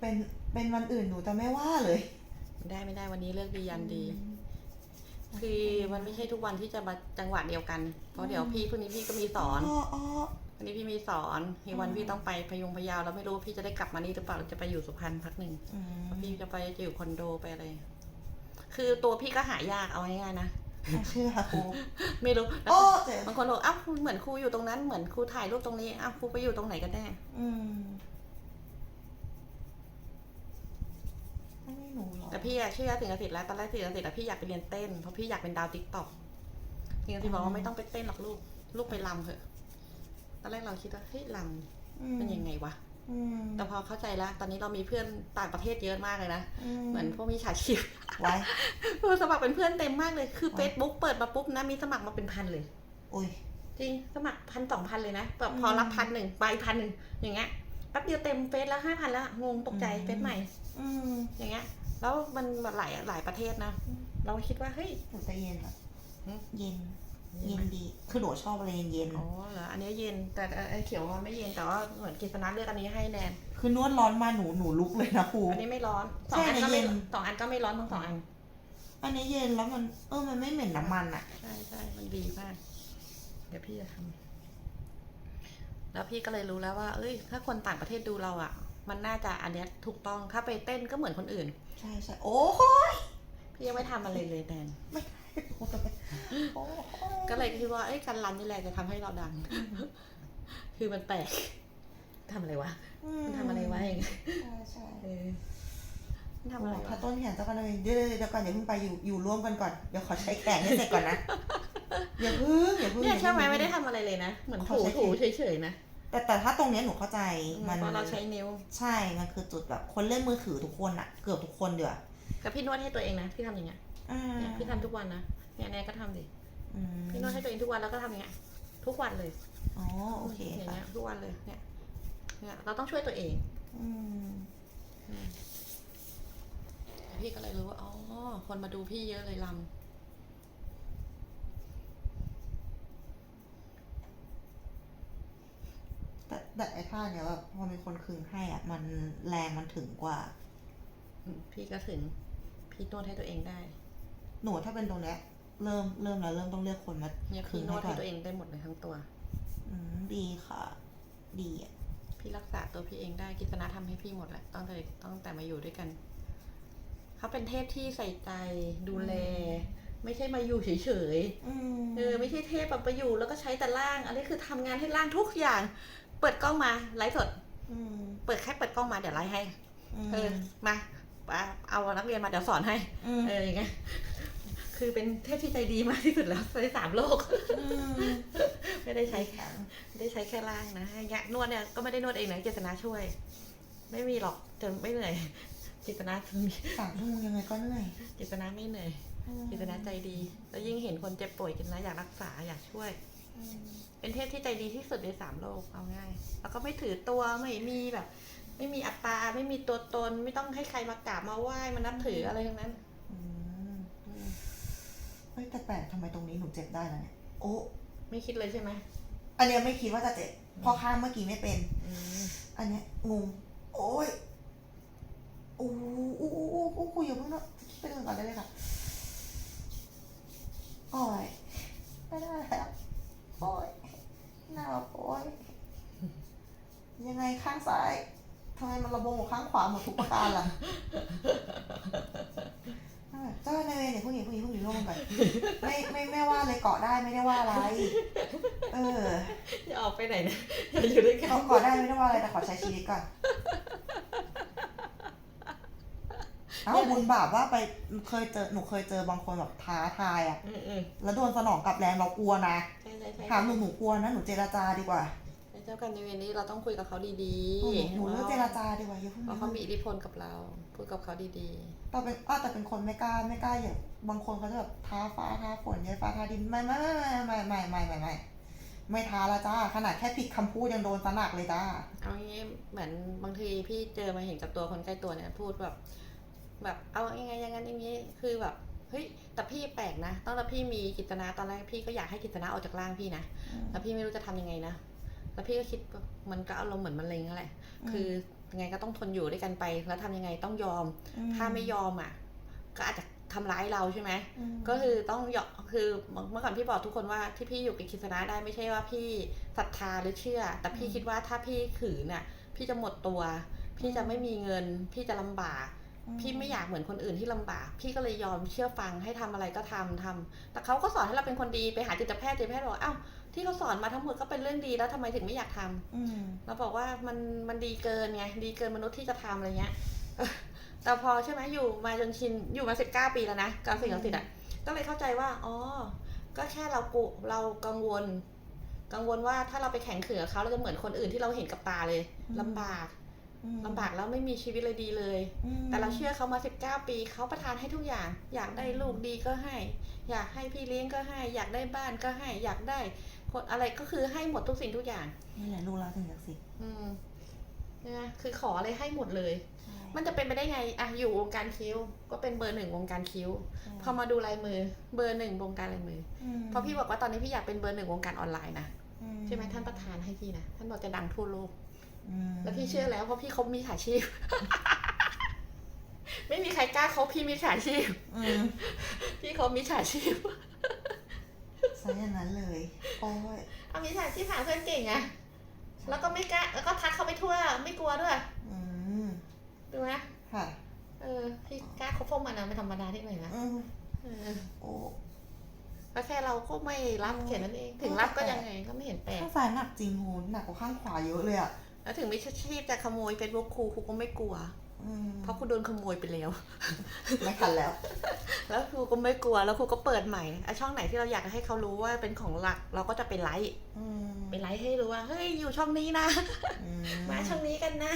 เป็นเป็นวันอื่นหนูจะไม่ว่าเลยไม่ได้ไม่ได้วันนี้เลิกดียันดี คือมันไม่ใช่ทุกวันที่จะมาจังหวะเดียวกัน เพราะเดี๋ยวพี่พรุ่งนี้พี่ก็มีสอน อ๋ออ๋อ วันนี้พี่มีสอนอีกวันอืมพี่ต้องไปพยุงพะเยาแล้วไม่รู้ว่าพี่จะได้กลับมานี่หรือเปล่าหรือจะไปอยู่สุพรรณพักหนึ่งอืมพี่จะไปจะอยู่คอนโดไปอะไร คือตัวพี่ก็หายากเอาง่ายๆนะอะเชื่อครูไม่รู้โอ้เจ็บบางคนบอกอ้าวเหมือนครูอยู่ตรงนั้นเหมือนครูถ่ายรูปตรงนี้อ้าวครูไปอยู่ตรงไหนกันแน่ อืม ไม่หนูหรอแต่พี่อะเชื่อสิ่งศักดิ์สิทธิ์แล้วตอนแรกสิ่งศักดิ์สิทธิ์อะพี่อยากไปเรียนเต้นเพราะพี่อยากเป็นดาวติ๊กต็อกสิ่งศักดิ์สิทธิ์บอกว่าไม่ต้องไปเต้นหรอกลูก ลูกไปรำเถอะ ตอนแรกเราคิดว่าเฮ้ยรำเป็นยังไงวะอืมแต่พอเข้าใจแล้วตอนนี้เรามีเพื่อนต่างประเทศเยอะมากเลยนะ เหมือนพวกมีฉาชีพไว้ผู้สมัครเป็นเพื่อนเต็มมากเลย คืออ๋อ Facebook เปิดมาปุ๊บนะมีสมัครมาเป็นพันเลย อุ้ยจริงสมัครพันสองพันเลยนะแบบพอือมรับพันหนึ่งไปพันหนึ่งอย่างเงี้ย แป๊บเดียวเต็มเฟซแล้วห้าพันแล้วงงตกใจอืมเฟซใหม่ อืมอย่างเงี้ย แล้วมันแบบหลายหลายประเทศนะ เราคิดว่าเฮ้ย หนูจะเย็นเหรอหืมเย็น เย็นดี คือหนูชอบอะไรเย็นอ๋อเหรออันนี้เย็น แต่ไอ้เขียวว่าไม่เย็น แต่ว่าเหมือนกิษณะเลือกอันนี้ให้แนนๆคือนวดร้อนมาหนูหนูลุกเลยนะครู อันนี้ไม่ร้อนสใช่องอันก็ไม่เย็นสองอันก็ไม่ร้อนทั้งสองอัน อันนี้เย็นแล้วมัน เออ มันไม่เหม็นน้ำมันอะ ใช่ใช่มันดีมาก เดี๋ยวพี่จะทำ แล้วพี่ก็เลยรู้แล้วว่า เอ้ย ถ้าคนต่างประเทศดูเราอะ มันน่าจะอันเนี้ยถูกต้อง ถ้าไปเต้นก็เหมือนคนอื่น ใช่ใช่โอ้โหพี่ยังไม่ทำอะไรเลยแนนไม่โอ้โหโอ้โหก็เลยคิดว่า เอ้ย การรันนี่แหละจะทำให้เราดัง คือมันแปลกทำอะไรวะ มันทำอะไรวะอย่างเงี้ยใช่ใช่เออมัน ทำอะไรพระวะต้นแขนเจ้ากันเลยเดี๋ยวเดี๋ยวเดี๋ยวก่อนอย่าเพิ่งไปอยู่อยู่ร่วมกันก่อนเดี๋ยวขอใช้แขนให้เสร็จก่อนนะอย่าเพิ่งอย่าเพิ่งเนี่ยอาใช่พิ่งไหมไม่ได้ทำอะไรเลยนะ เหมือนขอถูใช้ถูเข็มเฉยๆนะแต่แต่ถ้าตรงเนี้ยหนูเข้าใจมัมันนเพราะเราใช้นิ้วใช่มันคือจุดแบบคนเล่นมือถือทุกคนอะเกือบทุกคนเดือกับพี่นวดให้ตัวเองนะพี่ทำอย่างเงี้ยอ่าเนี่ยพี่ทำทุกวันนะเนี่ยแนนก็ทำดิอืมพี่นวดให้ตัวเองทุกวันแล้วก็ทำอย่างเงี้ยทุกวันเลยอ๋อโอเคอย่างค่ะเงี้ยทุกวันเลยเนี่ยเนี่ยเราต้องช่วยตัวเองอืม พี่ก็เลยรู้ว่าอ๋อคนมาดูพี่เยอะเลยลแต่แต่ไอ้ท่าเนี้ยแบบพอมีคนคึงให้อะ มันแรงมันถึงกว่าำพี่ก็ถึง พี่นวดให้ตัวเองได้ หนูถ้าเป็นตรงเนี้ยเริ่มเริ่มแล้วเริ่มต้องเรียกคนมาเนี่ยคึพี่งนวให้ดก่อนให้ตัวเองได้หมดเลยทั้งตัว อืมดีค่ะ ดีอะพี่รักษาตัวพี่เองได้กิจนาทำให้พี่หมดแหละตั้งแต่ตั้งแต่มาอยู่ด้วยกัน เขาเป็นเทพที่ใส่ใจดูแล ไม่ใช่มาอยู่เฉยอืมๆเออไม่ใช่เทพแบบไปอยู่แล้วก็ใช้แต่ล่าง อันนี้คือทำงานให้ล่างทุกอย่าง เปิดกล้องมาไลฟ์สดอืมเปิดแค่เปิดกล้องมาเดี๋ยวไลฟ์ให้มเออมามาเอานักเรียนมาเดี๋ยวสอนให้มเอออย่างเงี้ยคือเป็นเทพที่ใจดีมากที่สุดแล้วในสามโลกมไม่ได้ใช้แค่ไม่ได้ใช้แค่ล่างนะอย่างเงี้ยนวดเนี่ยก็ไม่ได้นวดเองนะเจตนาช่วย ไม่มีหรอกจนไม่เหนื่อยเจตนามีสามชั่วโมงยังไงก็เหนื่อยเจตนาไม่เหนื่อยเจตนาใจดี แล้วยิ่งเห็นคนเจ็บป่วยเจตนาอยากรักษาอยากช่วยอืมเป็นเทพที่ใจดีที่สุดในสามโลกเอาง่าย แล้วก็ไม่ถือตัวไม่มีแบบ ไม่มีอัตตาไม่มีตัวตน ไม่ต้องให้ใครมากราบมาไหว้มานับถืออะไรทั้งนั้นอืมอืมเฮ้ยแต่แปลกทำไมตรงนี้หนูเจ็บได้แล้วเนี่ยโอ้ไม่คิดเลยใช่ไหมอันเนี้ยไม่คิดว่าจะเจ็บเพอข้ามเมื่อกี้ไม่เป็นอืมอันเนี้ยงงโอ้ยโอ้โหโอ้โหโอ้โหโอ้โหอย่าเพิ่งนะคิดไปก่อนได้เลยค่ะ โอ้ย ไม่ได้แล้วโอ้ยหน้าโอ้ย ยังไงข้างซ้ายทำไมมันระบมกว่าข้างขวาหมด ทุกประการล่ะเจ้าในยเวรเนี่ยพวกนี้พวกนี้พวกนี้ร่วมกันก่อนไม่ไม่ไม่ว่าเลยเกาะได้ไม่ได้ว่าอะไร เอออย่าออกไปไหนนะอย่าอยู่ด้วยกันเขาเกาะได้ไม่ได้ว่าอะไรแต่ขอใช้ชีวิตก่อนเอ้าบุญบาปว่าไปเคยเจอหนูเคยเจอบางคนแบบท้าทายอะแล้วโดนสนองกลับแรงเรากลัวนะถามหนูหนูกลัวนะหนูเจรจาดีกว่า จ้ากรรมนายเวรนี้เราต้องคุยกับเขาดีหนูๆหนูเลือกเจรจาดีกว่าอย่าเพิ่งเพราะเขามีอิทธิพลกับเรา พูดกับเขาดีแต่เป็นอ้าวแต่เป็นคนไม่กล้าไม่กล้าอย่างบางคนเขาจะแบบท้าฟ้าท้าฝนยายฟ้าท้าดินไม่ไม่ไม่ไม่ไม่ไม่ไม่ไม่ไม่ไม่ท้าละจ้าขนาดแค่ผิดคำพูดยังโดนสนักเลยจ้าๆเอางี้เหมือนบางทีพี่เจอมาเห็นกับตัวคนใกล้ตัวเนี่ยพูดแบบ แบบเอายังไงอย่างนั้นอย่างนี้คือแบบเฮ้ยแต่พี่แปลกนะตั้งแต่พี่มีกิจนาตอนแรกพี่ก็อยากให้กิจนาออกจากร่างพี่นะแต่พี่ไม่รู้จะทำยังไงนะ แล้วพี่ก็คิดว่ามันก็อารมณ์เหมือนมะเร็งนั่นแหละคือยังไงก็ต้องทนอยู่ด้วยกันไป แล้วทำยังไงต้องยอม ถ้าไม่ยอมอะ ก็อาจจะทำร้ายเราใช่ไหมมก็คือต้องยอมคือเมื่อก่อนพี่บอกทุกคนว่าที่พี่อยู่กับคิดสนะได้ไม่ใช่ว่าพี่ศรัทธาหรือเชื่อ แต่พี่คิดว่าถ้าพี่ขืนน่ะ พี่จะหมดตัว พี่จะไม่มีเงิน พี่จะลำบาก พี่ไม่อยากเหมือนคนอื่นที่ลำบาก พี่ก็เลยยอมเชื่อฟังให้ทำอะไรก็ทำทำแต่เขาก็สอนให้เราเป็นคนดีไปหาจิตแพทย์จิตแพทย์บอกว่าอ้าว ที่เขาสอนมาทั้งหมดก็เป็นเรื่องดีแล้วทำไมถึงไม่อยากทำอืมเราบอกว่ามันมันดีเกินไงดีเกินมนุษย์ที่จะทำอะไรเงี้ยแต่พอใช่ไหมอยู่มาจนชินอยู่มาสิบเก้าปีแล้วนะกับสิ่งศักดิ์สิทธิ์อะก็เลยเข้าใจว่าอ๋อก็แค่เรากุเรากังวล กังวลว่าถ้าเราไปแข่งขืนกับเขาเราจะเหมือนคนอื่นที่เราเห็นกับตาเลยลำบากอืมลำบากแล้วไม่มีชีวิตเลยดีเลยอืมแต่เราเชื่อเขามาสิบเก้าปีเขาประทานให้ทุกอย่าง อยากได้ลูกดีก็ให้ อยากให้พี่เลี้ยงก็ให้ อยากได้บ้านก็ให้ อยากได้ คนอะไรก็คือให้หมดทุกสิ่งทุกอย่าง นี่แหละลูกเราถึงศักดิ์สิทธิ์อืมใช่ไหมคือขออะไรให้หมดเลยใช่มันจะเป็นไปได้ไงอะอยู่วงการคิ้ว ก็เป็นเบอร์หนึ่งวงการคิ้วใช่พอมาดูลายมือ เบอร์หนึ่งวงการลายมือมเพราะพี่บอกว่าตอนนี้พี่อยากเป็นเบอร์หนึ่งวงการออนไลน์นะอืใช่ไหมท่านประธานให้พี่นะท่านบอกจะดังทั่วโลกอืมแล้วพี่เชื่อแล้วเพราะพี่เขามีฉาชีพ ไม่มีใครกล้าเขาพี่มีฉาชีพอืมพี่เขามีฉาชีพ ซะอย่างนั้นเลย โอ้ยเอามีฉาชีพหาเพื่อนเก่งไงแล้วก็ไม่กล้าแล้วก็ทักเขาไปทั่ว ไม่กลัวด้วยอืมดูไหมค่ะ เออพี่กล้าเขาพวกมันนะไม่ธรรมดาที่ไหนนะอืมเออโอ้ก็แค่เราก็ไม่รับเขียนนั่นเอง ถึงรับก็ยังไงก็ไม่เห็นแปลกข้างซ้ายหนักจริงโหหนักกว่าข้างขวาเยอะเลยอะแล้วถึงไม่ชีพจะขโมยเฟซบุ๊กครูครูก็ไม่กลัวอืม เพราะครูโดนขโมยไปแล้วไม่ทันแล้ว แล้วครูก็ไม่กลัวแล้วครูก็เปิดใหม่ไอ้ช่องไหนที่เราอยากให้เขารู้ว่าเป็นของหลักเราก็จะไปไลค์อืมไปไลค์ให้รู้ว่าเฮ้ยอยู่ช่องนี้นะอืมาช่องนี้กันนะ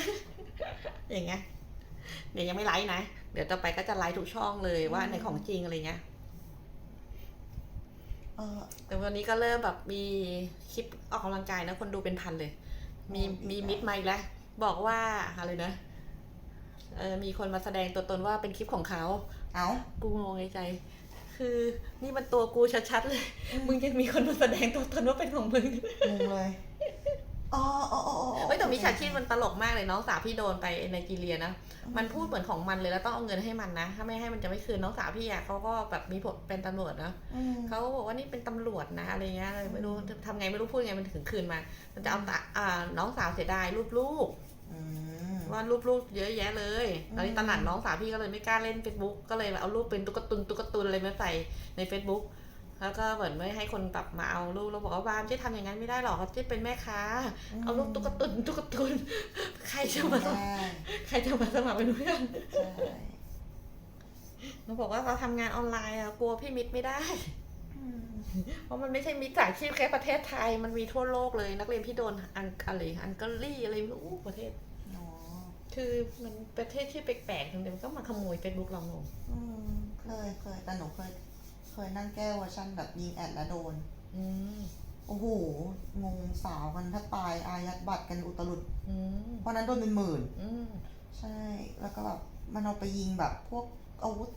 อย่างเงี้ยเดี๋ยวยังไม่ไลค์นะ เดี๋ยวต่อไปก็จะไลค์ทุกช่องเลยว่าในของจริงอะไรเงี้ยเออแต่วันนี้ก็เริ่มแบบมีคลิปออกกำลังกายนะคนดูเป็นพันเลย มีโอ้ดีมีจังมิดมาอีกแล้ว บอกว่าอะไรนะ เออมีคนมาแสดงตัวตนว่าเป็นคลิปของเขา เอ้ากูงงในใจ คือนี่มันตัวกูชัดๆเลย มึงยังมีคนมาแสดงตัวตนว่าเป็นของมึง งงเลยอ๋ออ๋ออ๋ออ๋อเฮ้ยแต่มิจฉาชีพมันตลกมากเลยน้องสาวพี่โดนไปในจีเรียนะ มันพูดเหมือนของมันเลยแล้วต้องเอาเงินให้มันนะ ถ้าไม่ให้มันจะไม่คืนน้องสาวพี่อะเขาก็แบบมีผลเป็นตำรวจนะอืมเขาก็บอกว่านี่เป็นตำรวจนะอะไรเงี้ยอะไรไม่รู้ทำไงไม่รู้พูดไงมันถึงคืนมา มันจะเอาตาอ่าน้องสาวเสียดายรูปลูกอืม ว่ารูปลูกเยอะแยะเลยตอนนี้อืมตอนหลังน้องสาวพี่ก็เลยไม่กล้าเล่น Facebook ก็เลยเอารูปเป็นตุ๊กตุนตุ๊กตุนอะไรมาใส่ใน Facebook แล้วก็เหมือนไม่ให้คนแบบมาเอารูปเราบอกว่าบามเจ๊ทำอย่างนั้นไม่ได้หรอกเขาเจ๊เป็นแม่ค้า เอารูปตุ๊กตุนตุ๊กตุนใครจะมาสได้มัครใครจะมาสมัครเป็นเพื่อนใช่เราบอกว่าเราทำงานออนไลน์อะกลัวพี่มิดไม่ได้อืมเพราะมันไม่ใช่มิจฉาชีพแค่ประเทศไทย มันมีทั่วโลกเลย นักเรียนพี่โดนอังอะไรอังการีอะไรไม่รู้อู้ประเทศอ๋อ คือมันประเทศที่แปลกๆทั้งเดียวก็มาขโมยเฟซบุ๊กเรางงอืมเคยเคยแต่หนูเคย เคยนั่งแก้เวอร์ชันแบบยิงแอดแล้วโดน อืมโอ้โห งงสาวกันถ้าตายอายัดบัตรกันอุตลุด อืมเพราะนั้นโดนเป็นหมื่น อืม ใช่ แล้วก็แบบมันเอาไปยิงแบบพวกอาวุธ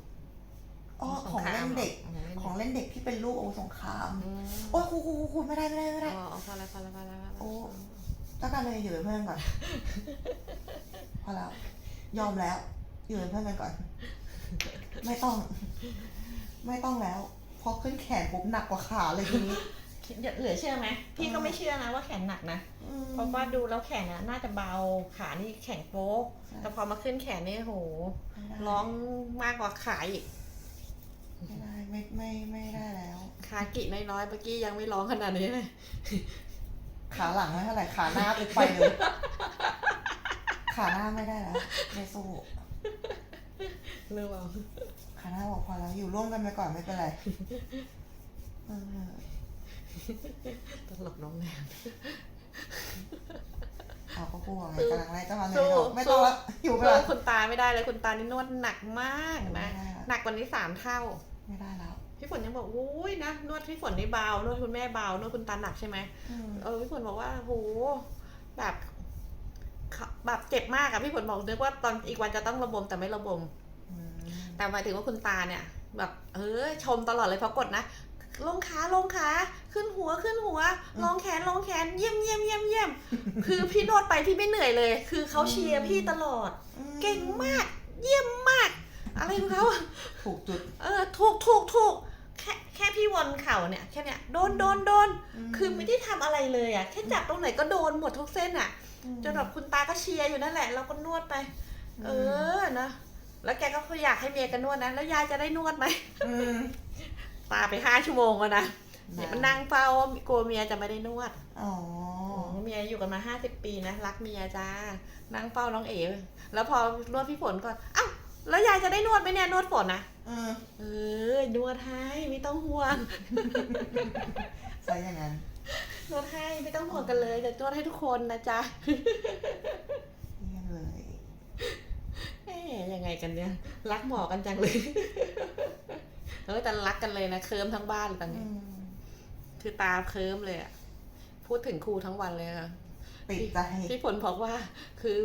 อ๋อของเล่นเด็ก ของเล่นเด็กที่เป็นลูกอาวุธสงครามอืมโอ้ยครูครูครูครูไม่ได้ไม่ได้ไม่ได้ อ๋อเอาพอแล้วพอแล้วพอแล้วพอแล้ว โอ้ แล้วกันเลยอยู่เป็นเพื่อนก่อน พอแล้ว ยอมแล้ว อยู่เป็นเพื่อนกันก่อน ไม่ต้อง ไม่ต้องแล้ว พอขึ้นแขนปุ๊บหนักกว่าขาเลยทีนี้ เหลือเชื่อไหมพี่ก็ไม่เชื่อนะว่าแขนหนักนะอืมเพราะว่าดูแล้วแขนน่ะน่าจะเบาขานี่แข็งโป๊กใช่แต่พอมาขึ้นแขนนี่โหไม่ได้ร้องมากกว่าขาอีกไม่ได้ไม่ไม่ไม่ได้แล้วขากิน้อยๆเมื่อกี้ยังไม่ร้องขนาดนี้เลยขาหลังไม่เท่าไหร่ขาหน้าไปไปเลย ขาหน้าไม่ได้แล้วไม่สู้หรือเปล่าขาหน้าบอกพอแล้วอยู่ร่วมกันไปก่อนไม่เป็นไรเออตลกน้องแนนเอาก็กลัวไงสู้กำลังไล่เจ้ามาเลยสู้ไม่ต้องละอยู่ไปสู้ละคุณตาไม่ได้เลยคุณตานี่นวดหนักมากนะไม่ได้ละหนักกว่านี้สามเท่า ไม่ได้แล้วพี่ฝนยังบอกอุ้ยนะนวดพี่ฝนนี่เบานวดคุณแม่เบานวดคุณตาหนักใช่ไหมอืมเออพี่ฝนบอกว่าโหแบบเขา แบบเจ็บมากอะพี่ฝนบอกนึกว่าตอนอีกวันจะต้องระบมแต่ไม่ระบมอืมแต่หมายถึงว่าคุณตาเนี่ย แบบเออชมตลอดเลยเพราะกดนะลงขาลงขาขึ้นหัวขึ้นหัวลงแขนลงแขนเยี่ยมเยี่ยมเยี่ยมเยี่ยมคือพี่นวดไปพี่ไม่เหนื่อยเลย คือเขาเชียร์พี่ตลอดอืมเก่งมาก เยี่ยมมาก อะไรของเขาอะถูกจุดเออถูกถูกถูกแค่แค่พี่วนเข่าเนี่ยแค่เนี้ยโดนโดนโดนคือไม่ได้ทำอะไรเลยอะแค่จับตรงไหนก็โดนหมดทุกเส้นอะ จนแบบคุณตาก็เชียร์อยู่นั่นแหละ เราก็นวดไป เออนะแล้วแกก็อยากให้เมียกันนวดนะแล้วยายจะได้นวดไหมอืมตาไปห้าชั่วโมงแล้วนะเดี๋ยวมันนั่งเฝ้ากลัวเมียจะไม่ได้นวดอ๋อเมียอยู่กันมาห้าสิบปีนะรักเมียจ้านั่งเฝ้าน้องเอ๋แล้วพอนวดพี่ฝนก่อนอ้าวแล้วยายจะได้นวดไหมเนี่ยนวดฝนนะอืมเออนวดให้ไม่ต้องห่วงใช่อย่างนั้น นวดให้ไม่ต้องห่วงกันเลยจะนวดให้ทุกคนนะจ๊ะเยี่ยมเลยเอ๊ยยังไงกันเนี่ย รักหมอกันจังเลยเออแต่รักกันเลยนะเคิร์มทั้งบ้านเลยตอนอืนี้มคือตาเคิร์มเลยอะพูดถึงครูทั้งวันเลยอะติดใจพี่ฝนบอกว่า คือ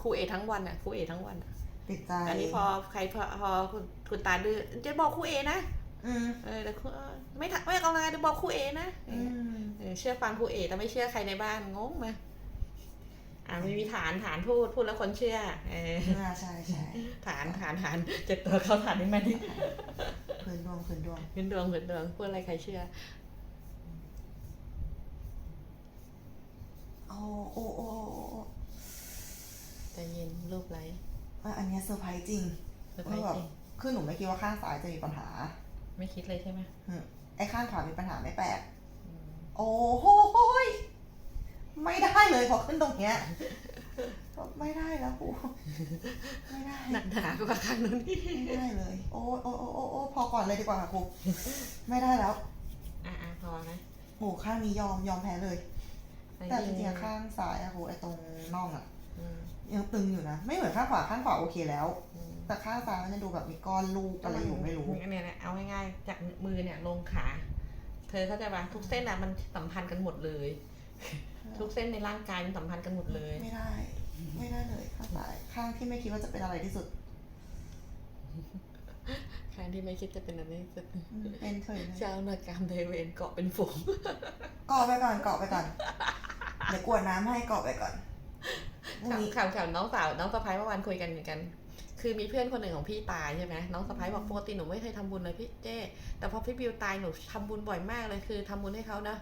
ครูเอทั้งวันอะครูเอทั้งวันอะติดใจอันนี้พอใครพอพอคุณคุณตาดื้อจะบอกครูเอนะอืม เออแต่ครูเออไม่ทักไม่เอาอะไรจะบอกครูเอนะอืมเออเชื่อฟังครูเอแต่ไม่เชื่อใครในบ้านงงไหมอ่าไม่มีฐานฐานพูดพูดแล้วคนเชื่อ เอออ่าใช่ใช่ฐานฐานฐานเจ็ดตัวเข้าฐานให้มันพื้นดวงพื้นดวงเงินดวงเงินดวงพูดอะไรใครเชื่อโอ้โอ้โอ้โอ้โอ้ใจเย็นรูปไรอะอันเนี้ยเซอร์ไพรส์จริงเซอร์ไพรส์ว่าแบบจริงคือหนูไม่คิดว่าข้างซ้ายจะมีปัญหา ไม่คิดเลยใช่ไหมอืมไอ้ข้างขวามีปัญหาไม่แปลก อืมโอ้โหยไม่ได้เลยพอขึ้นตรงเนี้ย ไม่ได้แล้วครูไม่ได้ หนักหนากว่าครั้งนู้นนี่ไม่ได้เลย โอ้โอ้โอ้โอ้โอ้พอก่อนเลยดีกว่าค่ะครูไม่ได้แล้วอะอะพอนะโหข้างนี้ยอมยอมแพ้เลยไอ้แต่จที่ริงๆอะข้างซ้ายอะครูไอ้ตรงน่องอะอืมยังตึงอยู่นะ ไม่เหมือนข้างขวาข้างขวาโอเคแล้ว อืม แต่ข้างซ้ายมันจะดูแบบมีก้อนลูกอะไรอยู่ไม่รู้เนี่ยเนี่ยเอาง่ายๆ จากมือเนี่ยลงขา เธอเข้าใจปะทุกเส้นอะมันสัมพันธ์กันหมดเลย ทุกเส้นในร่างกายมันสัมพันธ์กันหมดเลย ไม่ได้ ไม่ได้เลยข้างซ้ายข้างที่ไม่คิดว่าจะเป็นอะไรที่สุดครั้งที่ไม่คิดจะเป็นอันนี้สุดอืมเป็นเฉยเลยเจ้านากรรมไดเวรเกาะเป็นฝูงเกาะไปก่อนเกาะไปก่อนเดี๋ยวกวดน้ำให้เกาะไปก่อนพรุ่งนี้ข่าวข่าวน้องสาวน้องสะพ้ายเมื่อวานคุยกันเหมือนกัน คือมีเพื่อนคนหนึ่งของพี่ตายใช่ไหมน้องสะพ้ายบอกปกติหนูไม่เคยทำบุญเลยพี่เจ้แต่พอพี่บิวตายหนูทำบุญบ่อยมากเลยคือทำบุญให้เขานะ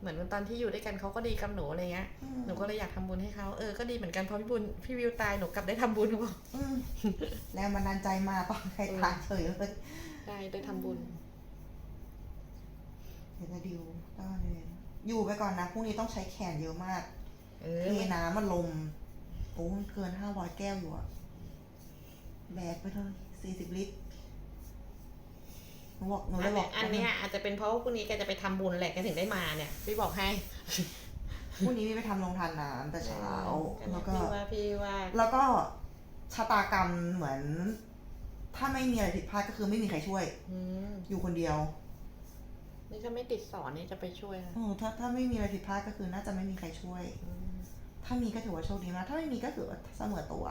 เหมือนตอนที่อยู่ด้วยกันเขาก็ดีกับหนูอะไรเงี้ยอืมหนูก็เลยอยากทำบุญให้เขาเออก็ดีเหมือนกันพอพี่บุญพี่วิวตายหนูกลับได้ทำบุญเขาบอกอืมแรงบันดาลใจมาตอนใครตายเฉยเลยได้ได้ทำบุญเดี๋ยวจะดิวต้อนเรียนอยู่ไปก่อนนะพรุ่งนี้ต้องใช้แขนเยอะมากเอเทอน้ำมันลมโอ้มันเกินห้าร้อยแก้วอยู่อะ แบกไปเลยสี่สิบลิตรหนูบอกหนูเลยบอกอันเนี้ยอาจจะเป็นเพราะว่าพรุ่งนี้แกจะไปทำบุญแหละแกถึงได้มาเนี่ย พี่บอกให้ พรุ่งนี้พี่ไปทำโรงทานน้ำแต่เช้าแล้วก็ พี่ว่าพี่ว่าแล้วก็ชะตากรรมเหมือน ถ้าไม่มีอะไรผิดพลาดก็คือไม่มีใครช่วย อืมอยู่คนเดียวนี่ถ้าไม่ติดสอนนี่จะไปช่วยนะเออถ้าถ้าไม่มีอะไรผิดพลาดก็คือน่าจะไม่มีใครช่วย อืมถ้ามีก็ถือว่าโชคดีมากถ้าไม่มีก็ถือว่าเสมอตัว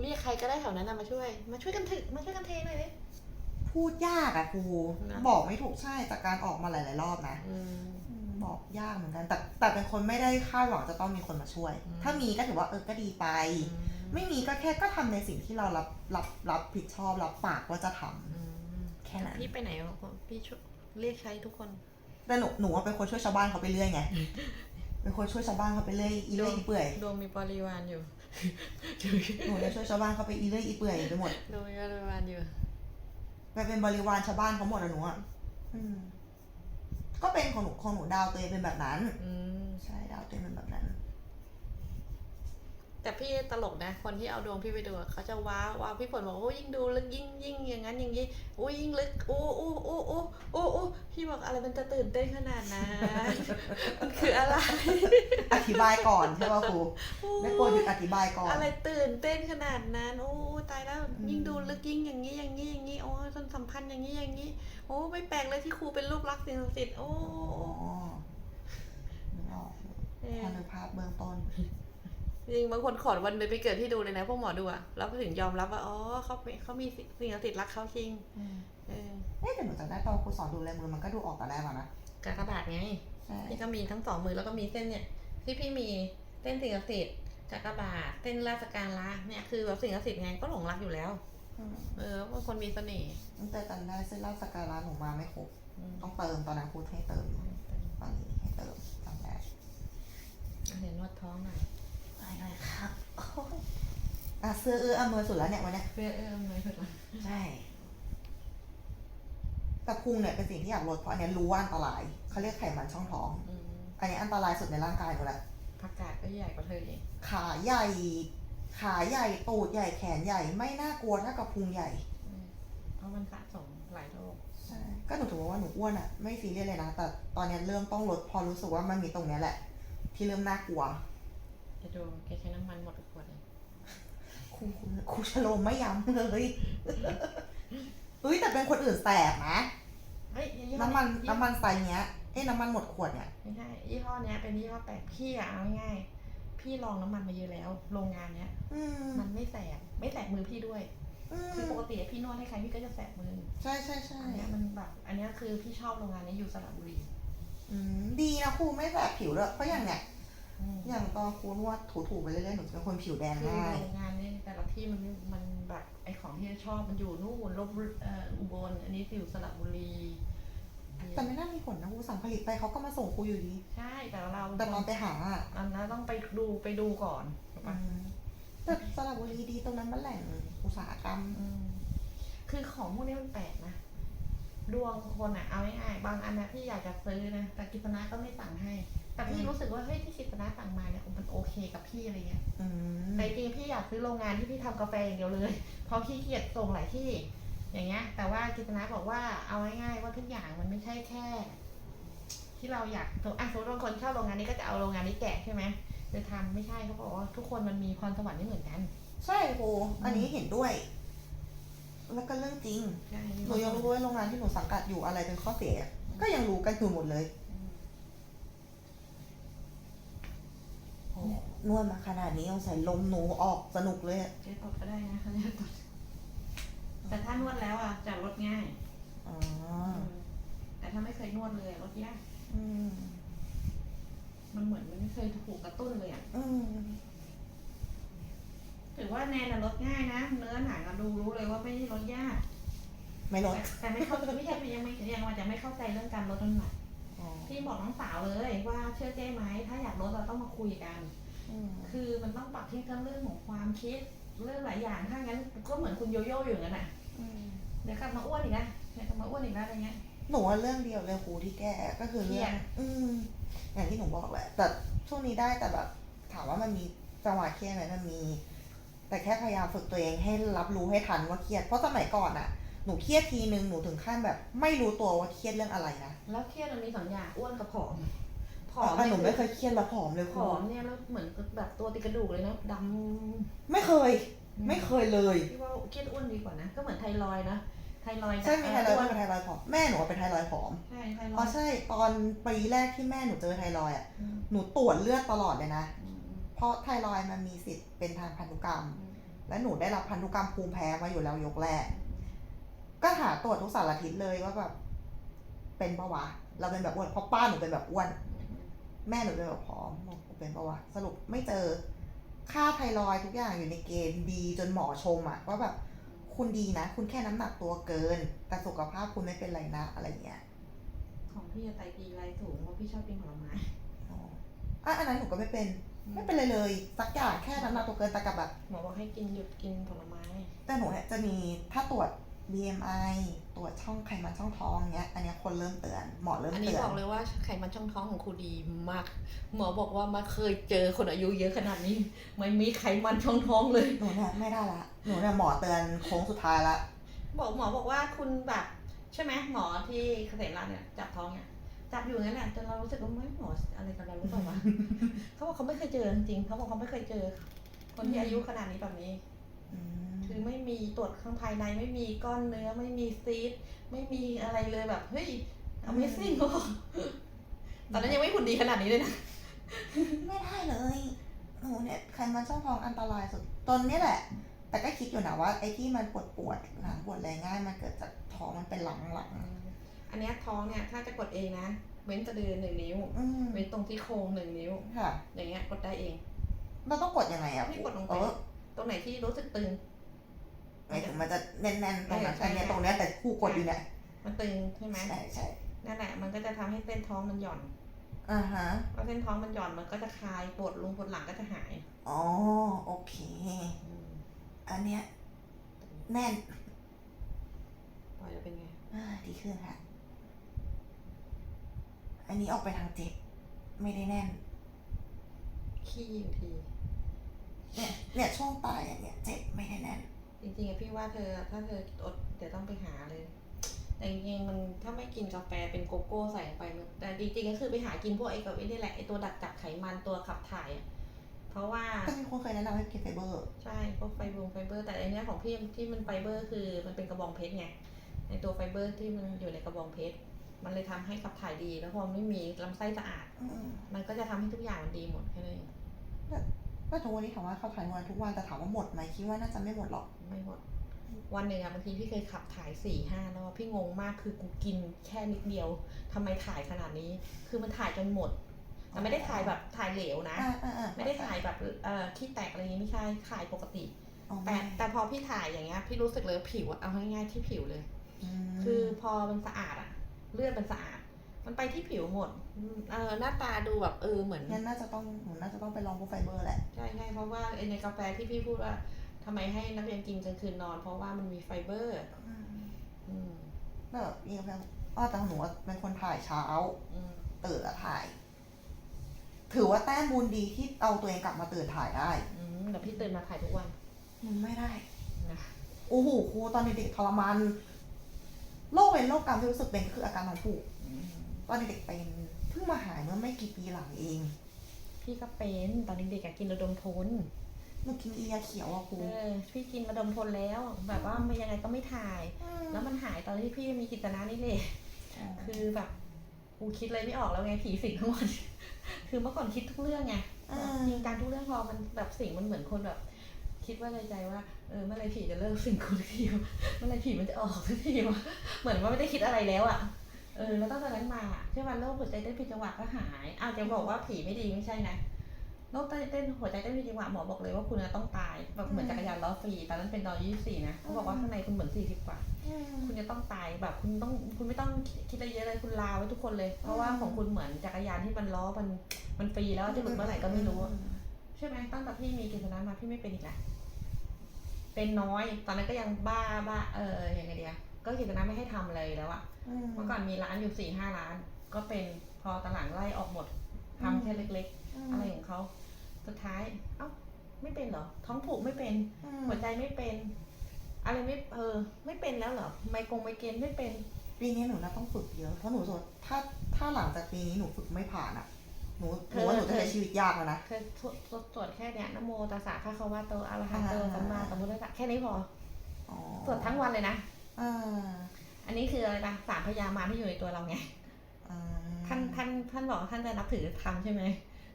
เรียกใครก็ได้แถวนั้นนะมาช่วย มาช่วยกันถึกมาช่วยกันเทหน่อยดิ พูดยากอะครูนะ บอกไม่ถูกใช่จากการออกมาหลาย ๆ รอบนะอืม อืมบอกยากเหมือนกันแต่แต่เป็นคนไม่ได้คาดหวังจะต้องมีคนมาช่วย อืม ถ้ามีก็ถือว่าเออก็ดีไป ไม่มีก็แค่ก็ทำในสิ่งที่เรารับรับรับผิดชอบรับปากว่าจะทำ อืมแค่นั้น พี่ไปไหนวะพี่ช่วยเรียกใช้ทุกคน แต่หนูหนูว่าเป็นคนช่วยชาวบ้านเขาไปเรื่อยไง เป็นคนช่วยชาวบ้านเขาไปเรื่อยอีเรื่อยอีเปื่อย ดวงมีบริวารอยู่ หนูจะช่วยชาวบ้านเขาไปอีเรื่อยอีเปื่อยไปหมดดวงมีบริวารอยู่ไปเป็นบริวารชาวบ้านเขาหมดอะหนูอะอืมก็เป็นของหนูของหนูดาวตัวเองเป็นแบบนั้น อืม ใช่ดาวตัวเองเป็นแบบนั้น แต่พี่ตลกนะ คนที่เอาดวงพี่ไปดูอะเขาจะว้าวว้าวพี่ฝนบอกโอ้ยิ่งดูลึกยิ่งยิ่งอย่างนั้นอย่างนี้โอ้ยิ่งลึกโอ้โอ้โอ้โอ้โอ้โอ้พี่บอกอะไรมันจะตื่นเต้นขนาดนั้นมันคืออะไร อธิบายก่อนใช่ป่ะครูไม่ควรหยุดอธิบายก่อน อะไรตื่นเต้นขนาดนั้นโอ้ตายแล้วอืมยิ่งดูลึกยิ่งอย่างนี้อย่างนี้อย่างนี้โอ้สัมสัมพันธ์อย่างนี้อย่างนี้ โอ้ไม่แปลกเลยที่ครูเป็นลูกรักสิ่งศักดิ์สิทธิ์โอ้อ๋อนึกออกเออพอนึกภาพเบื้องต้น จริงบางคนขอวันเดือนไปเกิดที่ดูเลยนะพวกหมอดูอะแล้วก็ถึงยอมรับว่าอ๋อเขาเป็นเขามีสิ่งศักดิ์สิทธิ์รักเขาจริงเออเอ๊ะแต่หนูจำได้ตอนครูสอนดูลายมือมันก็ดูออกแต่แรกแล้วนะกากบาทไงใช่พี่ก็มีทั้งสองมือแล้วก็มีเส้นเนี่ยที่พี่มีเส้นสิ่งศักดิ์สิทธิ์กากบาทเส้นราชการละเนี่ยคือแบบสิ่งศักดิ์สิทธิ์ไงก็หลงรักอยู่แล้วอืมเออบางคนมีเสน่ห์ตั้งแต่จำได้เส้นลาดสกการะหนูมาไม่ครบอืมต้องเติมตอนนั้นครูให้เติมอยู่ตอนนี้ให้เติมจำได้อะเดี๋ยวนวดท้องหน่อยไป หน่อยครับโอ้ยอะเสื้อเอื้ออำนวยสุดแล้วเนี่ยวันเนี้ยเพื่อเอื้อมเลยเพื่อใช่แต่พุงเนี่ยเป็นสิ่งที่อยากลดเพราะอันเนี้ยรู้ว่าอันตรายเขาเรียกไขมันช่องท้อง อืมอันนี้อันตรายสุดในร่างกายหนูแหละ ผักกาดก็ใหญ่กว่าเธออีกขาใหญ่ ขาใหญ่ตูดใหญ่แขนใหญ่ไม่น่ากลัวเท่ากับพุงใหญ่ อืมเพราะมันสะสมหลายโรคใช่ ก็หนูถือว่าหนูอ้วนอะไม่ซีเรียสเลยนะ แต่ตอนเนี้ยเริ่มต้องลดพอรู้สึกว่ามันมีตรงเนี้ยแหละ ที่เริ่มน่ากลัว จะดูแกใช้น้ำมันหมดทุกขวดเลยครูครูครูชโลมไม่ย้ำเลยเอ้ยแต่เป็นคนอื่นแสบนะเฮ้ยยี่ห้อน้ำมันยี่น้ำมันไซเนี้ยเอ้ยน้ำมันหมดขวดเนี่ยไม่ใช่ยี่ห้อเนี้ยเป็นยี่ห้อแปลกพี่อะเอาง่ายๆพี่ลองน้ำมันมาเยอะแล้ว โรงงานเนี้ย อืมมันไม่แสบไม่แสบมือพี่ด้วย อืมคือปกติพี่นวดให้ใครพี่ก็จะแสบมือใช่ใช่ใช่อันเนี้ยมันแบบอันเนี้ยคือพี่ชอบโรงงานนี้อยู่สระบุรี อืมดีนะครูไม่แสบผิวเลยเพราะอย่างเนี้ยอืม อย่างตอนครูนวดถูๆไปเรื่อยๆหนูจะเป็นคนผิวแดงคือง่าย โรงงานนี้แต่ละที่มันไม่มันแบบไอของที่ชอบมันอยู่นู่นลบบุรีเอ่ออุบลอันนี้อยู่สระบุรีแต่ไม่น่ามีผลนะครูสั่งผลิตไปเขาก็มาส่งครูอยู่ดี ใช่แต่เราแต่ตอนไปหาอะอันนั้นต้องไปดูไปดูก่อนถูกปะแต่สระบุรีดีตรงนั้นมันแหล่งอุตสาหกรรม อืมคือของพวกนี้มันแปลกนะดวงคนอะเอาง่ายๆบางอันนะพี่อยากจะซื้อนะแต่กิตนาก็ไม่สั่งให้ แต่พี่อืมรู้สึกว่าเฮ้ยที่กิตนาสั่งมาเนี่ยมันโอเคกับพี่อะไรเงี้ยอืมแต่จริงๆพี่อยากซื้อโรงงานที่พี่ทำกาแฟอย่างเดียวเลย เพราะขี้เกียจส่งหลายที่ อย่างเงี้ย แต่ว่ากิตนาบอกว่าเอาง่ายๆว่าทุกอย่างมันไม่ใช่แค่ ที่เราอยากอะสมมติบางคนชอบโรงงานนี้ก็จะเอาโรงงานนี้แกะใช่ไหมจะทำไม่ใช่เขาบอกว่าทุกคนมันมีพรสวรรค์ไม่เหมือนกัน ใช่ครูอันนี้เห็นด้วย แล้วก็เรื่องจริงใช่หนูยังรู้ว่าโรงงานที่หนูสังกัดอยู่อะไรเป็นข้อเสีย ก็ยังรู้กันอยู่หมดเลย อืม โอ้ นวดมาขนาดนี้ต้องใส่ลมหนูออกสนุกเลยอะเจ๊ตดก็ได้นะเขาเรียกตดแต่ถ้านวดแล้วอะจะลดง่ายอ๋อแต่ถ้าไม่เคยนวดเลยอะลดยากอืมมันเหมือนมันไม่เคยถูกกระตุ้นเลยอะอืมถือว่าแนนอะลดง่ายนะ เนื้อหนังอะดูรู้เลยว่าไม่ได้ลดยากไม่ลดแต่แต่ไม่เข้าไม่ใช่ยังไม่ยังว่าจะไม่เข้าใจเรื่องการลดน้ำหนักอ๋อพี่บอกน้องสาวเลยว่าเชื่อเจ๊ไหมถ้าอยากลดเราต้องมาคุยกันอืม คือมันต้องปรับที่เรื่องของความคิดเรื่องหลายอย่างถ้างั้นก็เหมือนคุณโยโย่อยู่อย่างนั้นอะอืมเดี๋ยวกลับมาอ้วนอีกนะเดี๋ยวกลับมาอ้วนอีกแล้วอะไรเงี้ยหนูว่าเรื่องเดียวเลยครูที่แก้ก็คือเครีเรื่ยองดอืมอย่างที่หนูบอกแหละแต่ช่วงนี้ได้แต่แบบถามว่ามันมีจังหวะเครียดไหมมันมี แต่แค่พยายามฝึกตัวเองให้รับรู้ให้ทันว่าเครียดเพราะสมัยก่อนอะหนูเครียดทีนึงหนูถึงขั้นแบบ ไม่รู้ตัวว่าเครียดเรื่องอะไรนะแล้วเครียดมันมีสองอย่างอ้วนกับผอม ผอมแต่หนูเนี่ยไม่เคยเครียดแล้วผอมเลยผครูอมเนี่ยแล้วเหมือนแบบตัวติดกระดูกเลยนะดไม่เคยำไม่เคยเลย พี่ว่าเครียดอ้วนดีกว่านะ ก็เหมือนไทรอยด์นะไทรอยด์ใช่มีไทรอยด์อ้วเป็นนไทรอยด์ผอมแม่หนูเป็นไทรอยด์ผอมใช่ไทรอ๋ออยด์ใช่ตอนปีแรกที่แม่หนูเจอไทรอยด์อะอืมหนูตรวจเลือดตลอดเลยนะ อืมเพราะไทรอยด์มันมีสิทธิ์เป็นทางพันธุกรรม อืมและหนูได้รับพันธุกรรมภูมิแพ้มาอยู่แล้วยกแรก ก็หาตรวจทุกสารทิศเลยว่าแบบเป็นปะวะ เราเป็นแบบอ้วนเพราะป้าหนูเป็นแบบอ้วน แม่หนูเป็นแบบผอมบอกกูเป็นปะวะสรุปไม่เจอ ค่าไทรอยด์ทุกอย่างอยู่ในเกณฑ์ดีจนหมอชมอะว่าแบบคุณดีนะ คุณแค่น้ำหนักตัวเกิน แต่สุขภาพคุณไม่เป็นไรนะอะไรเงี้ยของพี่อะไตปีไรสูงเพราะพี่ชอบกินผลไม้อ๋ออะอันนั้นหนูก็ไม่เป็น ไม่เป็นไรเลยสักอย่างแค่น้ำหนักตัวเกินแต่กับแบบหมอบอกให้กินหยุดกินผลไม้ แต่หนูเนี่ยจะมีถ้าตรวจ BMI ตรวจช่องไขมันช่องท้องเนี้ย อันเนี้ยคนเริ่มเตือนหมอเริ่มอันนี้เตือนบอกเลยว่าไขมันช่องท้องของครูดีมาก หมอบอกว่ามาเคยเจอคนอายุเยอะขนาดนี้ ไม่มีไขมันช่องท้องเลยหนูเนี่ยไม่ได้ละหนูเนี่ยหมอเตือนโค้งสุดท้ายละบอกหมอบอกว่าคุณแบบใช่ไหมหมอที่เกษตรรัฐเนี่ยจับท้องเนี่ยจับอยู่งั้นแหละจนเรารู้สึกว่าไม่หมออะไรกับเราหรือเปล่าวะเขาบอกเขาไม่เคยเจอจริงๆเขาบอกเขาไม่เคยเจอ คนที่อายุขนาดนี้แบบนี้อืม คือไม่มีตรวจข้างภายในไม่มีก้อนเนื้อไม่มีซีสไม่มีอะไรเลยแบบเฮ้ย Amazing เขาบอกตอนนั้นยังไม่หุ่นดีขนาดนี้เลยนะ ไม่ได้เลยหนูเนี่ยไขมันช่องท้องอันตรายสุดตอนนี้แหละ แต่ก็คิดอยู่นะว่าไอ้ที่มันปวดปวดหลังปวดอะไรง่ายมันเกิดจากท้องมันเป็นหลังหลังอันเนี้ยท้องเนี่ยถ้าจะกดเองนะ เว้นจะเดือนหนึ่งนิ้วอืมเว้นตรงที่โครงหนึ่งนิ้ว ค่ะ อย่างเงี้ยกดได้เอง เราต้องกดยังไงอะพี่กดลงไปเออ ตรงไหนที่รู้สึกตึงหมายถึงมันจะแน่นๆตรงนั้นใช่อันเนี้ยใช่ตรงเนี้ยแต่ครูกดอยู่เนี่ยมันตึงใช่ไหมใช่ใช่นั่นแหละมันก็จะทำให้เส้นท้องมันหย่อนอ่าฮะพอเส้นท้องมันหย่อนมันก็จะคลายปวดลงปวดหลังก็จะหายอ๋อโอเคอันเนี้ยแน่นปล่อยแล้วเป็นไงอ่าดีขึ้นค่ะ อันนี้ออกไปทางเจ็บ ไม่ได้แน่น ขี้อยู่ที เนี่ยเนี่ยช่วงปลายอันเนี่ยเจ็บไม่ได้แน่นจริงๆอะพี่ว่าเธอถ้าเธออดเดี๋ยวต้องไปหาเลย แต่จริงๆมันถ้าไม่กินกาแฟเป็นโกโก้ใส่ไปมันแต่จริงๆก็คือไปหากินพวกไอ้กับไอ้นี่แหละไอ้ตัวดักจับไขมันตัวขับถ่ายอะเพราะว่าก็มีคนเคยแนะนำให้กินไฟเบอร์ใช่พวกไฟบงไฟเบอร์แต่อันเนี้ยของพี่ที่มันไฟเบอร์คือมันเป็นกระบองเพชรไงในตัวไฟเบอร์ที่มันอยู่ในกระบองเพชรมันเลยทำให้ขับถ่ายดีแล้วพอไม่มีลำไส้สะอาด อืมมันก็จะทำให้ทุกอย่างมันดีหมดแค่นั้นเอง ก็ทุกวันนี้ถามว่าเขาถ่ายวันทุกวันแต่ถามว่าหมดไหมคิดว่าน่าจะไม่หมดหรอกไม่หมด วันหนึ่งอะบางทีพี่เคยขับถ่ายสี่ห้ารอบพี่งงมากคือกูกินแค่นิดเดียวทำไมถ่ายขนาดนี้ คือมันถ่ายจนหมดแต่ไม่ได้ถ่ายแบบถ่ายเหลวนะอ่าอ่าอ่าไม่ได้ถ่ายแบบเอ่อขี้แตกอะไรอย่างนี้ไม่ใช่ถ่ายปกติอ๋อแต่แต่พอพี่ถ่ายอย่างเงี้ยพี่รู้สึกเลยว่าผิวอะเอาง่ายๆที่ผิวเลยมคือพอมันสะอาดอะเลือดมันสะอาด มันไปที่ผิวหมดอืมเออหน้าตาดูแบบเออเหมือนงั้นน่าจะต้องหนูน่าจะต้องไปลองพวกไฟเบอร์แหละ ใช่ใช่เพราะว่าไอ้ในกาแฟที่พี่พูดว่าทำไมให้นักเรียนกินกลางคืนนอน เพราะว่ามันมีไฟเบอร์อืมแบบมีกาแฟอ๋อแต่หนูอะเป็นคนถ่ายเช้า อืมตื่นแล้วถ่าย ถือว่าแต้มบุญดีที่เอาตัวเองกลับมาตื่นถ่ายได้อืมเดี๋ยวพี่ตื่นมาถ่ายทุกวันมันไม่ได้ นะโอ้โหครูตอนเด็กๆทรมานโรคเป็นโรคกรรมที่รู้สึกเป็นคืออาการของผูก อืมต อนเด็กๆเป็นเพิ่งมาหายเมื่อไม่กี่ปีหลังเอง พี่ก็เป็นตอนเด็กๆอะกินระดมพลหนูกินอียาเขียวอะครูเออพี่กินระดมพลแล้ว แบบว่าไม่ยังไงก็ไม่ถ่าย แล้วมันหายตอนที่พี่มีกิจนานี่เลยคือแบบกูคิดอะไรไม่ออกแล้วไงผีสิงทั้งวันคือเมื่อก่อนคิดทุกเรื่องไงอ่าจริงการทุกเรื่องพอมันแบบสิ่งมันเหมือนคนแบบคิดว่าในใจว่าเออเมื่อไรผีจะเลิกสิ่งคุณสักทีวะเมื่อไรผีมันจะออกสักทีวะเหมือนว่าไม่ได้คิดอะไรแล้วอะ เออแล้วตั้งแต่นั้นมาใช่ไหมโรคหัวใจเต้นผิดจังหวะก็หายอ้าวจะบอกว่าผีไม่ดีไม่ใช่นะโรคเต้นหัวใจเต้นผิดจังหวะหมอบอกเลยว่าคุณจะต้องตายแบบเหมือนจักรยานล้อฟรีตอนนั้นเป็นตอนยี่สิบสี่นะเขาบอกว่าข้างในคุณเหมือนสี่สิบกว่าอืมคุณจะต้องตายแบบคุณต้องคุณไม่ต้องคิดอะไรเยอะเลยคุณลาไว้ทุกคนเลย เพราะว่าอืมของคุณเหมือนจักรยานที่มันล้อมันมันฟรีแล้วจะหลุดเมื่อไหร่ก็ไม่รู้อะใช่ไหมตั้งแต่พี่มีกิจนามาพี่ไม่เป็นอีกแล้วเป็นน้อย ตอนนั้นก็ยังบ้าบ้าเออยังไงเดียก็กิจนาไม่ให้ทำอะไรแล้วอะ อืม เมื่อก่อนมีร้านอยู่สี่ห้าร้าน ก็เป็นพอตอนหลังไล่ออกหมดทำแค่เล็ก ๆ อะไรของเขาสุดท้าย เอ้าไม่เป็นเหรอ ท้องผูกไม่เป็น อืมหัวใจไม่เป็น อะไรไม่เออ ไม่เป็นแล้วเหรอ ไมกงไมเกรนไม่เป็น ปีนี้หนูน่าต้องฝึกเยอะเพราะหนูรู้สึกว่าถ้าถ้าหลังจากปีนี้หนูฝึกไม่ผ่านอะหนูหนูว่าหนูจะใช้ชีวิตยากแล้วนะเคยสวดสวดสวดแค่เนี้ยนะโมตัสสะพระคะวะโตอะระหะโตอ่า สัมมาสัมพุทธัสสะแค่นี้พอ อ๋อสวดทั้งวันเลยนะ อ่า อันนี้คืออะไรปะสามพยามารที่อยู่ในตัวเราไงอ่าท่านท่านท่านบอกว่าท่านจะนับถือธรรมใช่ไหม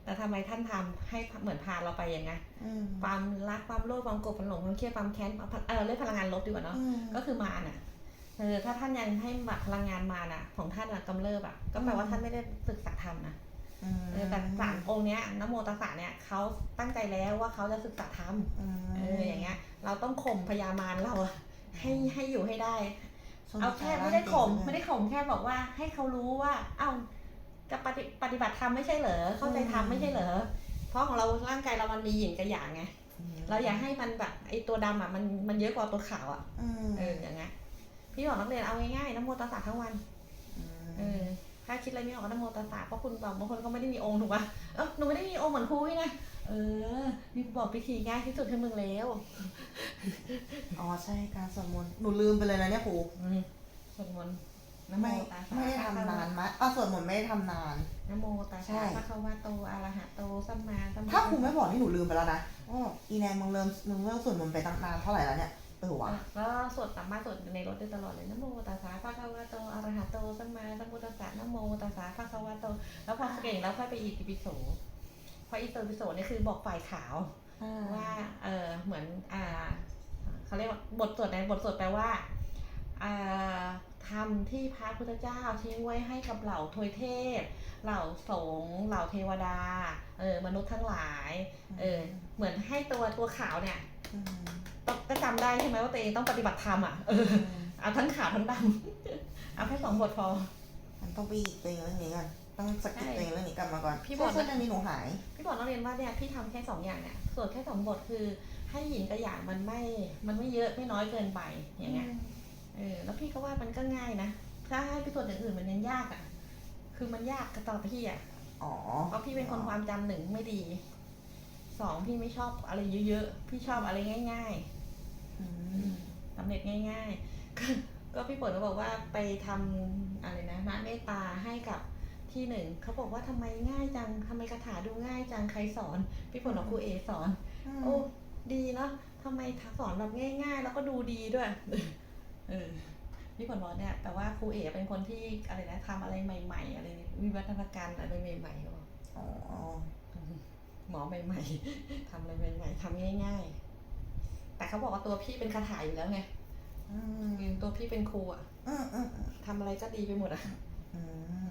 แต่ทำไมท่านทำให้เหมือนพาเราไปอย่างไงอืมความรักความโลภความโกรธความหลงความเครียดความแค้นเออเรื่องพลังงานลบดีกว่าเนาะอืมก็คือมารน่ะเออถ้าท่านยังให้แบบพลังงานมารน่ะ ของท่านอะกำเริบอะก็แปลว่าอืมท่านไม่ได้ศึกษาธรรมนะอืมเออแต่สามองค์เนี้ยนโมตัสสะเนี่ยเขาตั้งใจแล้วว่าเขาจะศึกษาธรรมมเอออย่างเงี้ย เราต้องข่มพยามารเราอะให้ให้อยู่ให้ได้ช่วง เอานี้แค่กรไม่ได้ข่มร่างไม่ได้ข่มแค่บอกว่าให้เขารู้ว่า เอ้าจะปฏิปฏิบัติธรรมไม่ใช่เหรอเข้าใจธรรมไม่ใช่เหรอเพราะของเราร่างกายเรามันมีหยินกับหยางไงมเราอยากให้มันแบบไอตัวดำอะมันมันเยอะกว่าตัวขาวอะอืมเอออย่างเงี้ยพี่บอกนักเรียนเอาง่ายๆนะโมตัสสะทั้งวันเออถ้าคิดอะไรไม่ออกก็นะโมตัสสะเพราะคุณบอกบางคนก็ไม่ได้มีองค์ถูกป่ะเออหนูไม่ได้มีองค์เหมือนครูนี่นะ เออนี่กูบอกพิธีง่ายที่สุดให้มึงแล้ว อ๋อใช่การสวดมนต์หนูลืมไปเลยนะเนี่ยครูอืมสวดมนต์นะโมไม่ตัสสะไม่ได้ทำนานมากอะสวดมนต์ไม่ได้ทำนาน นะโมตัสใช่ สะพระคะวะโตอะระหะโตสัมมาสัมพุทถ้าครูไม่บอกนี่หนูลืมไปแล้วนะว่าแบบอีแนนมึงเริ่มมึงเริ่มสวดมนต์ไปตั้งนานเท่าไหร่แล้วเนี่ยเออวะแล้วสวดสามารถสวดในรถได้ตลอดเลยนะโมตัสสะพระคะวะโตอะระหะโตสัมมาสัมพุทธัสสะนะโมตัสสะพระคะวะโต แล้วพอเก่งแล้วค่อยไปอีกปิโสเพราะอีตัวพิโซนี่คือบอกฝ่ายขาว ว่าเออเหมือนอ่าเขาเรียกว่าบทสวดในบทสวดแปลว่าอ่าทำที่พระพุทธเจ้าทิ้งไว้ให้กับเหล่าทวยเทพ เหล่าสงฆ์เหล่าเทวดา เออมนุษย์ทั้งหลาย เออเหมือนให้ตัวตัวขาวเนี่ยต้องก็จำได้ใช่ไหมว่าตัวเองต้องปฏิบัติธรรมอะ เออเอาทั้งขาวทั้งดำเอาแค่สองบทพอ มันต้องไปหยิบตัวเองเรื่องนี้ก่อน ต้องสกิดใช่ตัวเองเรื่องนี้กลับมาก่อนพี่บอกนะใช่เรื่องนี้หนูหาย พี่บอกนักเรียนว่าเนี่ยพี่ทำแค่สองอย่างเนี่ยส่วนแค่สองบทคือให้หยินกับหยางมันไม่ มันไม่เยอะไม่น้อยเกินไปอย่างเงี้ยเออแล้วพี่ก็ว่ามันก็ง่ายนะถ้าให้พี่ส่วนอย่างอื่นมันยังยากอะ่ะ คือมันยากกับตอนพี่อะ่ะอ๋อเพราะพี่เป็นคนความจำหนึ่งไม่ดีสองพี่ไม่ชอบอะไรเยอะๆพี่ชอบอะไรง่ายอืมๆสำเร็จง่ายๆก็ก็พี่ฝนก็บอกว่าไปทำอะไรนะมะเมตตาให้กับ ที่หนึ่งเขาบอกว่าทำไมง่ายจังทำไมคาถาดูง่ายจังใครสอน พี่ฝนบอกครูเอสอน โอ้ดีเนาะทำไมสอนแบบง่าย ๆ แล้วก็ดูดีด้วยเออพี่ผลบอกเนี่ยแต่ว่าครูเอ๋เป็นคนที่อะไรนะทำอะไรใหม่ ๆ อะไรวิวัฒนาการอะไรใหม่ๆก็บอกอ๋อหมอใหม่ๆทำอะไรใหม่ๆทำง่าย ๆ แต่เขาบอกว่าตัวพี่เป็นคาถาอยู่แล้วไงอืมตัวพี่เป็นครูอะอืมอืมอืมทำอะไรก็ดีไปหมดอะอืม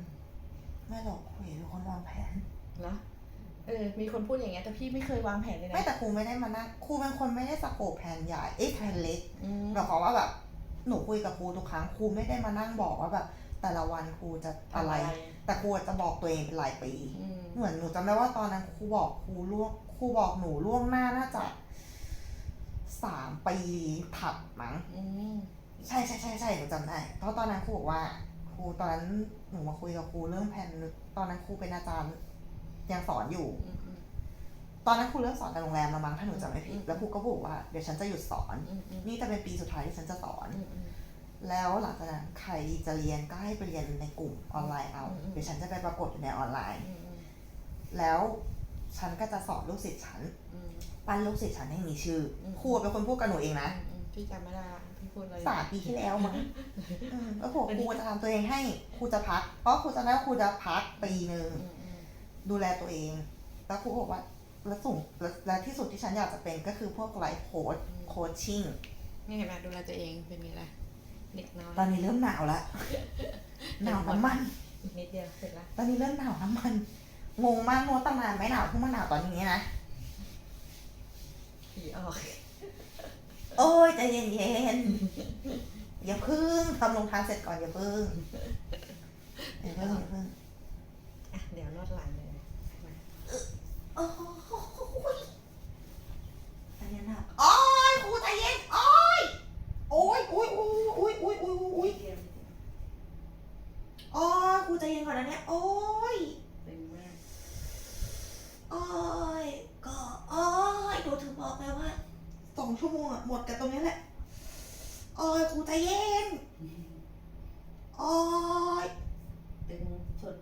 ไม่หรอกคุยเป็นคนวางแผน เหรอเออ มีคนพูดอย่างเงี้ยแต่พี่ไม่เคยวางแผนเลยไม่นะแต่ครูไม่ได้มานั่งครูเป็นคนไม่ได้สโคปแผนใหญ่เอ้ยแผนเล็กอืมหมายความว่าแบบหนูคุยกับครูทุกครั้งครูไม่ได้มานั่งบอกว่าแบบ แต่ละวันครูจะอะไร แต่ครูจะบอกตัวเองเป็นรายปี อืมเหมือนหนูจำได้ว่าตอนนั้นครูบอกครูล่วงครูบอกหนูล่วงหน้าน่าจะสามปีถัดมั้ง อืมใช่ใช่ใช่ใช่หนูจำได้เพราะตอนนั้นครูบอกว่า ครูตอนนั้นหนูมาคุยกับครูเรื่องแผนตอนนั้นครูเป็นอาจารย์ยังสอนอยู่ อืมอืม ตอนนั้นครูเริ่มสอนในโรงแรมแล้วมั้งถ้าหนูจำไม่ผิดอืม แล้วครูก็บอกว่าเดี๋ยวฉันจะหยุดสอน อืมอืมนี่จะเป็นปีสุดท้ายที่ฉันจะสอน อืมอืม แล้วหลังจากนั้นใครจะเรียนก็ให้ไปเรียนในกลุ่มออนไลน์เอาอืมอืมเดี๋ยวฉันจะไปปรากฏอยู่ในออนไลน์ อืมอืมแล้วฉันก็จะสอนลูกศิษย์ฉันอืม ปั้นลูกศิษย์ฉันให้มีชื่ออม ครูเป็นคนพูดกับหนูเองนะ อืมพี่จำไม่ได้ละ พี่พูดอะไรสามปีที่แล้วมั้งอืมแล้วผมครูจะทำตัวเองให้ครูจะพัก เพราะครูจะได้ว่าครูจะพักปีหนึ่งอืมอืมดูแลตัวเอง แล้วครูก็บอกว่าแล้วสูงและและที่สุดที่ฉันอยากจะเป็นก็คือพวกไลฟ์โค้ชโคชชิ่งนี่เห็นไหมดูแลตัวเองเป็นไงล่ะเด็กน้อยตอนนี้เริ่มหนาวละหนาวน้ำมันอีกนิดเดียวเสร็จละตอนนี้เริ่มหนาวน้ำมันงงมากโน้ตตั้งนานไม่หนาวเพิ่งมาหนาวตอนนี้นะผีออก โอ้ยใจเย็นเย็นอย่าพึ่งทำรองเท้าเสร็จก่อนอย่าพึ่งอย่าพึ่งอย่าพึ่งเดี๋ยวนอดหลังเลยโอ้ยใจเย็นนะโอ้ยครูใจเย็นโอ้ยโอ้ยอุ้ยอุ้ยอุ้ยอุ้ยอุ้ยอ้ยโอ้ยครูใจเย็นก่อนนะเนี่ยโอ้ยโอ้ยก็โอ้ยดูถึงบอกไงว่า สองชั่วโมงอะหมดกันตรงนี้แหละโอ้ยครูใจเย็นโอ้ยตึงสุด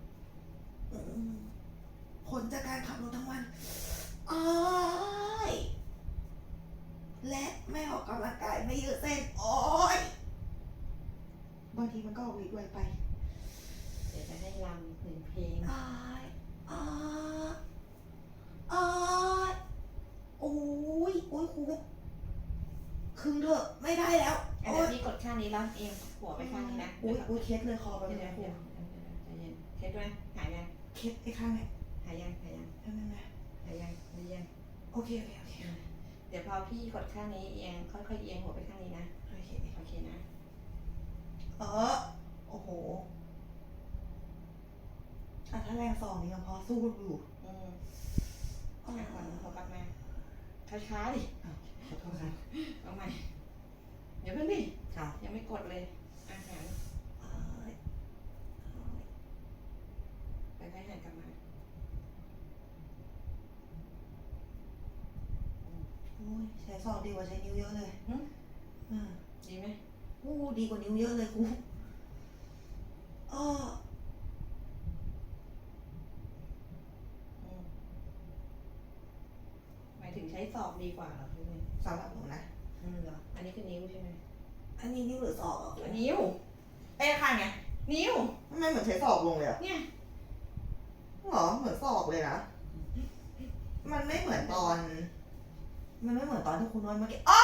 อืมผลจากการขับรถทั้งวันโอ้ยและไม่ออกกำลังกายไม่ยืดเส้นโอ้ยบางทีมันก็ออกฤทธิ์ไวไป เดี๋ยวจะให้รำหนึ่งเพลงโอ้ยโอ้ยโอ้ยโอ้ยโอ้ยครูครึ่ง เถอะไม่ได้แล้วอะโอ้เดี๋ยวยพี่กดข้างนี้แล้วเองหัวไปข้างนี้นะอุ้ยอุ้ยเคล็ดเลยคอไปเดี๋ยวเลยเดี๋ยวครูเดี๋ยวเดี๋ยวใจเย็นเคล็ดด้วยหายยังเคล็ดไอ้ข้างเนี่ยหายยังหายยังนั่นนั่นนะหายยังหายยัง โอเคโอเคโอเคเดี๋ยวพอพี่กดข้างนี้เอียงค่อยๆเอียงหัวไปข้างนี้นะโอเคโอเคนะเออโอ้โหอะถ้าแรงสองนี่ยังพอสู้อยู่อืมอะอะก่อนหัวกลับมาช้าๆดิขอโทษค่ะเอาใหม่ เดี๋ยวเพิ่งดิค่ะยังไม่กดเลย อาหารเอ้ยไปให้หันกลับมาโอ้ยใช้สองดีกว่าใช้นิ้วเยอะเลยหึอ่าดีไหมอู้ดีกว่านิ้วเยอะเลยครูอ้ออืมหมายถึงใช้ศอกดีกว่าเหรอคือไง สำหรับหนูนะ อืมเหรออันนี้คือนิ้วใช่ไหม อันนี้นิ้วหรือศอกอะครู นิ้ว เอ้ยข้างไง นิ้ว ทำไมเหมือนใช้ศอก ลงเลยอะเนี่ยหรอเหมือนศอกเลยนะ มันไม่เหมือนตอน มันไม่เหมือนตอนที่คุณนวดเมื่อกี้อ๋ออ๋ออ๋อ